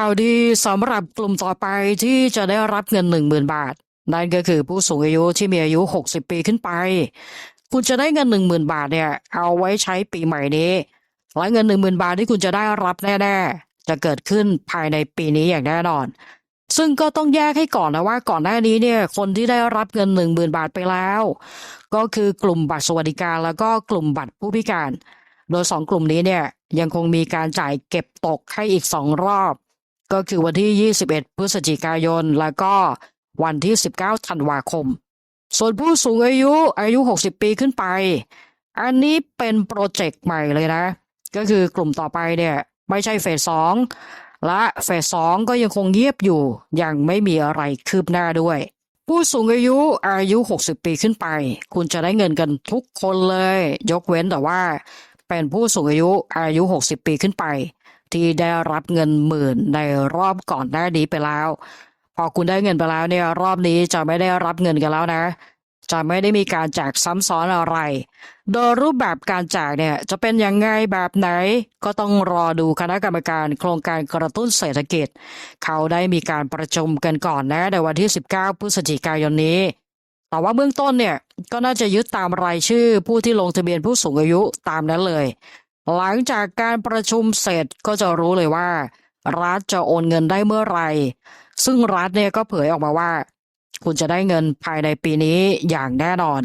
ข่าวดีสำหรับกลุ่มต่อไปที่จะได้รับเงิน 10,000 บาท นั่นก็คือผู้สูงอายุที่มีอายุ 60 ปีขึ้นไป คุณจะได้เงิน 10,000 บาทเนี่ย เอาไว้ใช้ปีใหม่นี้ และเงิน 10,000 บาทที่คุณจะได้รับแน่ ๆ จะเกิดขึ้นภายในปีนี้อย่างแน่นอน ซึ่งก็ต้องแยกให้ก่อนนะว่าก่อนหน้านี้เนี่ยคนที่ได้รับเงิน 10,000 บาทไปแล้ว ก็คือกลุ่มบัตรสวัสดิการ แล้วก็กลุ่มบัตรผู้พิการ โดยสองกลุ่มนี้เนี่ยยังคงมีการจ่ายเก็บตกให้อีกสองรอบ ก็คือวันที่ 21 พฤศจิกายน แล้วก็วันที่ 19 ธันวาคม ส่วนผู้สูงอายุอายุ 60 ปีขึ้นไป อันนี้เป็นโปรเจกต์ใหม่เลยนะ ก็คือกลุ่มต่อไปเนี่ยไม่ใช่เฟสสองและเฟสสองก็ยังคงเงียบอยู่ ยังไม่มีอะไรคืบหน้าด้วย ผู้สูงอายุอายุ 60 ปีขึ้นไป คุณจะได้เงินกันทุกคนเลย ยกเว้นแต่ว่า เป็นผู้สูงอายุอายุ 60 ปีขึ้นไป ที่ได้รับเงินหมื่นในรอบก่อนหน้านี้ไปแล้ว พอคุณได้เงินไปแล้วเนี่ยรอบนี้จะไม่ได้รับเงินกันแล้วนะ จะไม่ได้มีการแจกซ้ำซ้อนอะไร โดยรูปแบบการแจกเนี่ยจะเป็นยังไงแบบไหน ก็ต้องรอดูคณะกรรมการโครงการกระตุ้นเศรษฐกิจ เขาได้มีการประชุมกันก่อนนะในวันที่ 19 พฤศจิกายนนี้ แต่ว่าเบื้องต้นเนี่ยก็น่าจะยึดตามรายชื่อผู้ที่ลงทะเบียนผู้สูงอายุตามนั้นเลย หลังจากการประชุมเสร็จก็จะรู้เลยว่า รัฐจะโอนเงินได้เมื่อไหร่ ซึ่งรัฐเนี่ยก็เผยออกมาว่า คุณจะได้เงินภายในปีนี้อย่างแน่นอน